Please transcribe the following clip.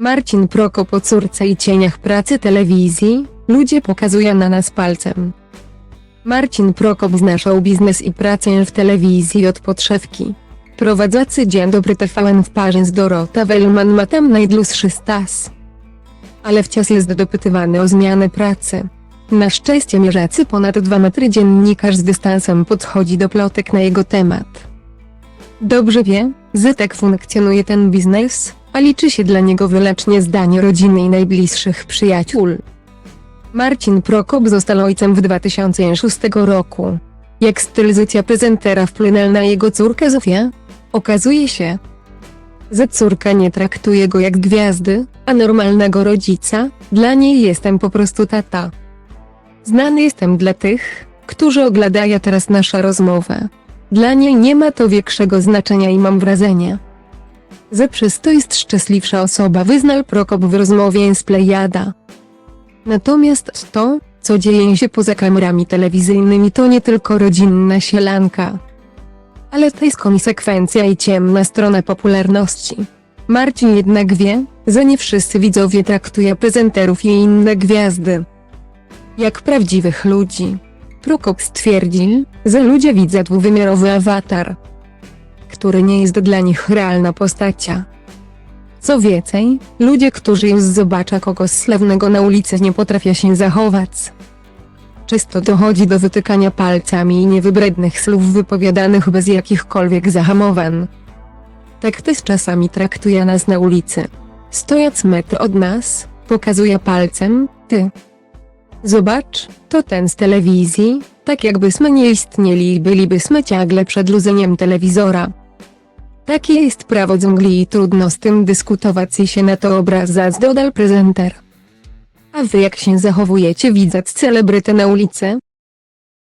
Marcin Prokop o córce i cieniach pracy telewizji, ludzie pokazują na nas palcem. Marcin Prokop zna show biznes i pracę w telewizji od podszewki. Prowadzący Dzień Dobry TVN w parze z Dorota Wellman ma tam najdłuższy stas. Ale wciąż jest dopytywany o zmianę pracy. Na szczęście mierzacy ponad 2 metry dziennikarz z dystansem podchodzi do plotek na jego temat. Dobrze wie, że tak funkcjonuje ten biznes, a liczy się dla niego wyłącznie zdanie rodziny i najbliższych przyjaciół. Marcin Prokop został ojcem w 2006 roku. Jak stylizacja prezentera wpłynęła na jego córkę Zofię? Okazuje się, że córka nie traktuje go jak gwiazdy, a normalnego rodzica, dla niej jestem po prostu tata. Znany jestem dla tych, którzy oglądają teraz naszą rozmowę. Dla niej nie ma to większego znaczenia i mam wrażenie, że przez to jest szczęśliwsza osoba wyznał Prokop w rozmowie z Plejada. Natomiast to, co dzieje się poza kamerami telewizyjnymi to nie tylko rodzinna sielanka. Ale to jest konsekwencja i ciemna strona popularności. Marcin jednak wie, że nie wszyscy widzowie traktują prezenterów i inne gwiazdy jak prawdziwych ludzi. Prokop stwierdził, że ludzie widzą dwuwymiarowy awatar, który nie jest dla nich realna postacia. Co więcej, ludzie, którzy już zobaczą kogoś sławnego na ulicy nie potrafią się zachować. Często dochodzi do wytykania palcami i niewybrednych słów wypowiadanych bez jakichkolwiek zahamowań. Tak też czasami traktuje nas na ulicy. Stojąc metr od nas, pokazuje palcem, ty. Zobacz, to ten z telewizji, tak jakbyśmy nie istnieli i bylibyśmy ciągle przed luzeniem telewizora. Takie jest prawo dżungli i trudno z tym dyskutować i się na to obrażać dodał prezenter. A wy jak się zachowujecie widząc celebrytę na ulicy?